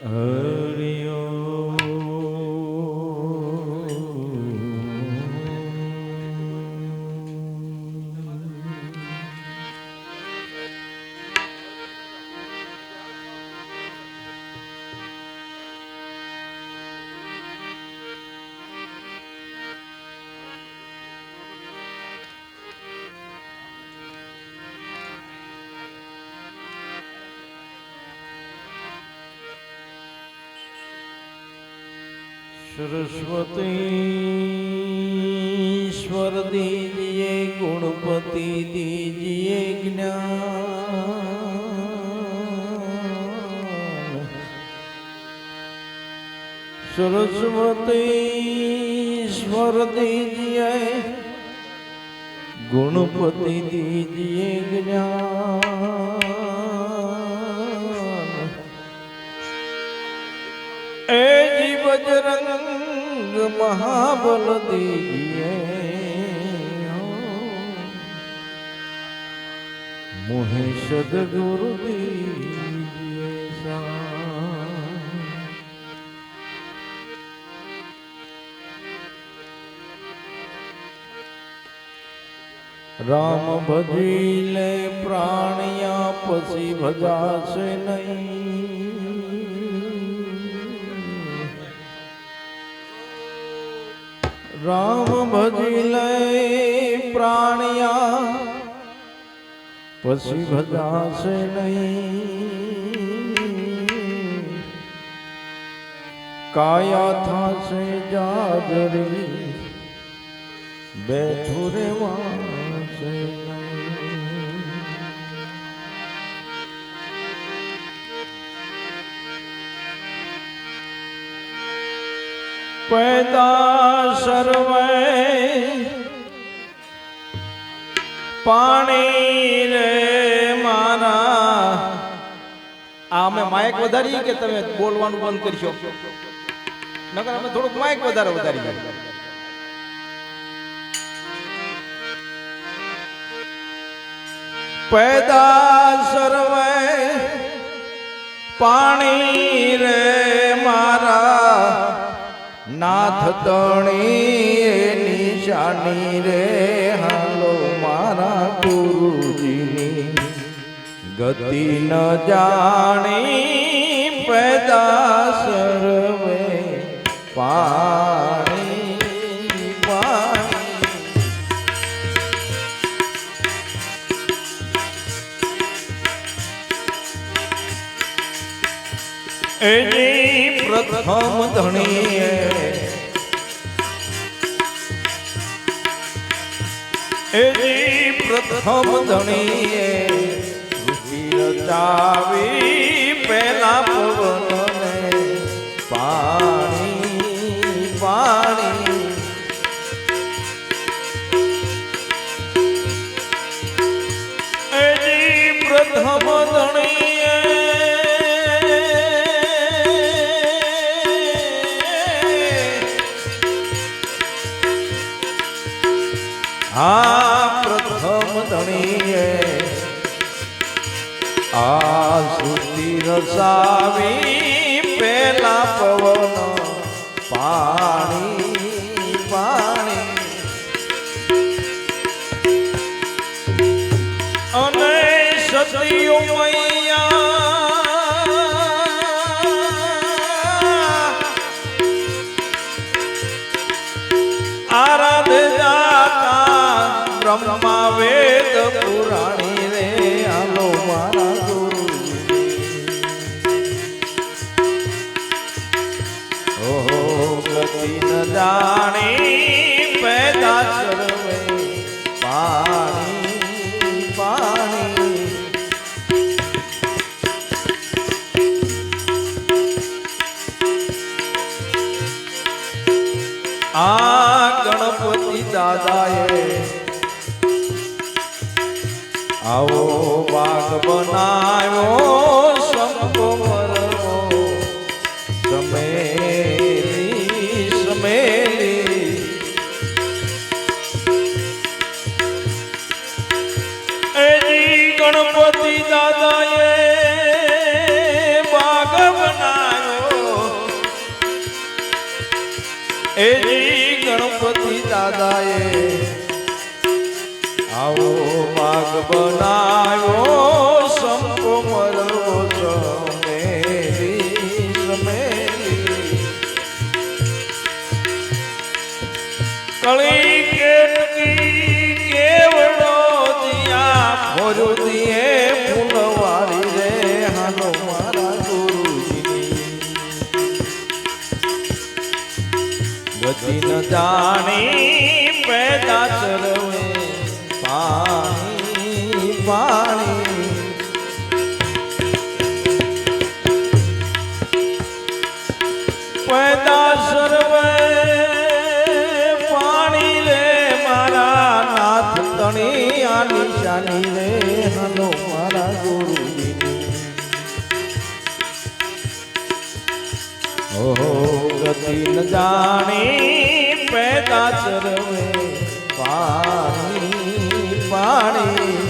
Hurry on. સરસ્વતીશ્વર દીજીએ ગુણપતિ દીજીએ જ્ઞાન. સરસ્વતીશ્વર દીજીએ ગુણપતિ દીજીએ જ્ઞાન. બજરંગ મહાબલ દીએ મોહે સદગુરુ રામ ભજી લે પ્રાણિયા પછી ભજાશે નહીં રામ ભજી લે પ્રાણિયા. પછી ભજાશે નહીં. કાયા થાશે જાજરી. બેઠું રેવાશે નહીં. પેદા સર્વે પાણી રે મારા આ અમે માયક વધારીએ કે તમે બોલવાનું બંધ કરશો? નકર અમે થોડુંક માયક વધારે વધારીએ. પેદા સર્વે પાણી રે નાથ તણી નિશાની રે હાલો મારા ગુરુજીની. ગતિ ન જાણી પેદા સર્વે પાણી પ્રથમ ધણીએ એની પ્રથમ ધણીએ રચાવી પેલા પવનને પાણી પાણી. એની પ્રથમ ધણીએ આ પ્રથમ ધણીએ આ શ્રુતિ રસાવી પેલા પવન પાણી પાણી. અને સતીઓ મૈયા. આરાધના બ્રહ્મા વેદ પુરાણી. બનાવ્યો શંભો મરવો સમેલી સમેલી એની ગણપતિ દાદાએ બાગ બનાવ્યો. એની ગણપતિ દાદાએ આવો માગ બનાવ્યો. કળી કેટકી કેવડો દિયા ભોરું દિયે ફૂલવારી રે હાલો મારા ગુરુજી ગતિ ન જાણી પેદા ચરવે પાણી પાણી પેદા ગતિ ન જાણી પેદા ચરવે પાણી પાણી.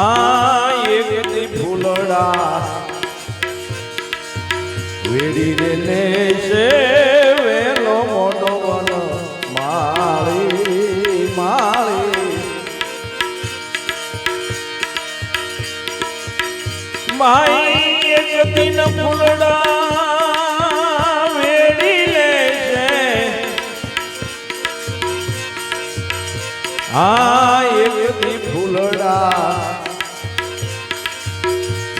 આ એક ફૂલડા વેડી રે લેશે. માઈ દિન ફૂલડા વેડી લેશે આ એક દી ફૂલડા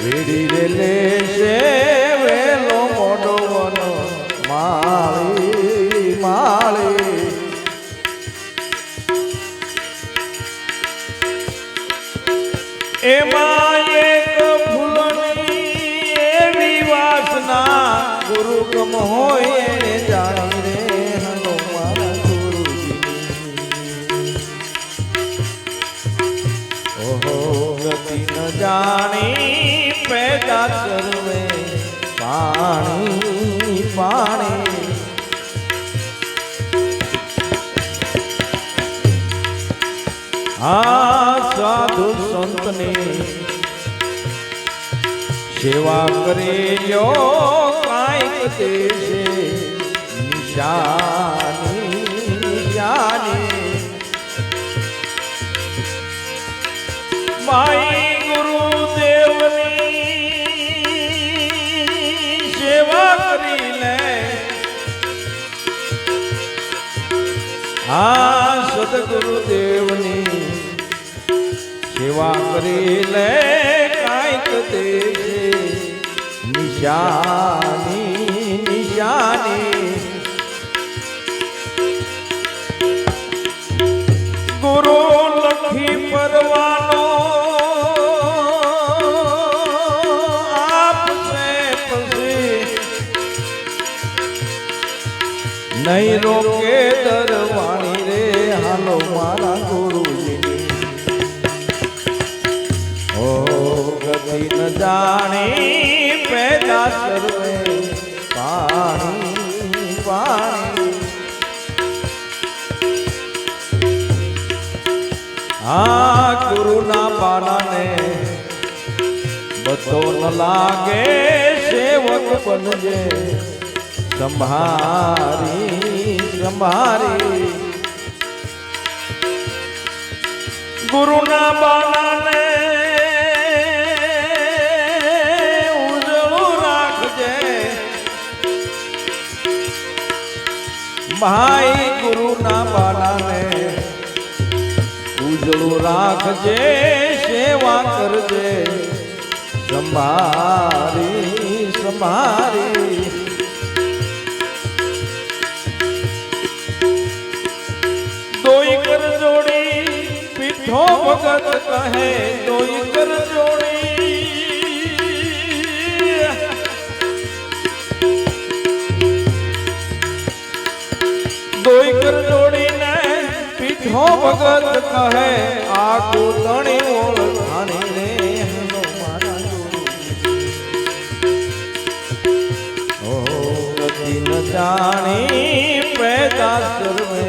વેડી રે માળી માળી. એમાં ગમ હોય એને જાણી રે પાણી પાણી. આ સાધુ સંતની સેવા કરી લ્યો કાંઈક દેશે નિશાની નિશાની માઈ ગુરુદેવની સેવા કરી લે આ સદગુરુદેવની કાંઈક દેશે નિશાની નિશાની ગુરુ લખી પરવાનો નહીં રોકે દરવાણી રે હાલો મારા ગુરુજી ઓ ગતિ ન જાણી પેદા સર્વે પાણી પાણી આ ગુરુના પાનાને બધો ન લાગે સેવક બનજે. સંભારી સંભારી. ગુરુના બાણાને ભાઈ ગુરુના બાણાને ઉજળું રાખજે, સેવા કરજે સંભારી સંભારી દોઈ કર જોડી, પીઠો ભગત કહે, દોઈ કર જોડી ભગત કહે આ કોતણી ઓળખાણી રે જાણી પેદા સર્વે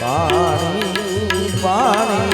પાણી પાણી